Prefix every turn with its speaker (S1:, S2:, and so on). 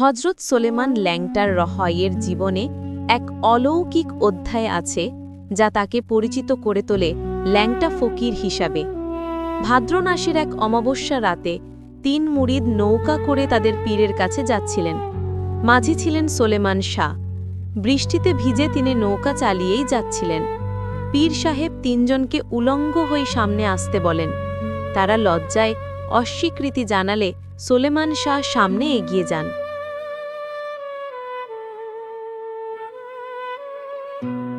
S1: হজরত সোলেমান ল্যাংটার রহয়ের জীবনে এক অলৌকিক অধ্যায় আছে, যা তাকে পরিচিত করে তোলে ল্যাংটা ফকির হিসাবে। ভাদ্রনাসের এক অমাবস্যা রাতে তিন মুরিদ নৌকা করে তাদের পীরের কাছে যাচ্ছিলেন। মাঝি ছিলেন সোলেমান শাহ। বৃষ্টিতে ভিজে তিনি নৌকা চালিয়েই যাচ্ছিলেন। পীর সাহেব তিনজনকে উলঙ্গ হয়ে সামনে আসতে বলেন। তারা লজ্জায় অস্বীকৃতি জানালে সোলেমান শাহ সামনে এগিয়ে যান। Thank you.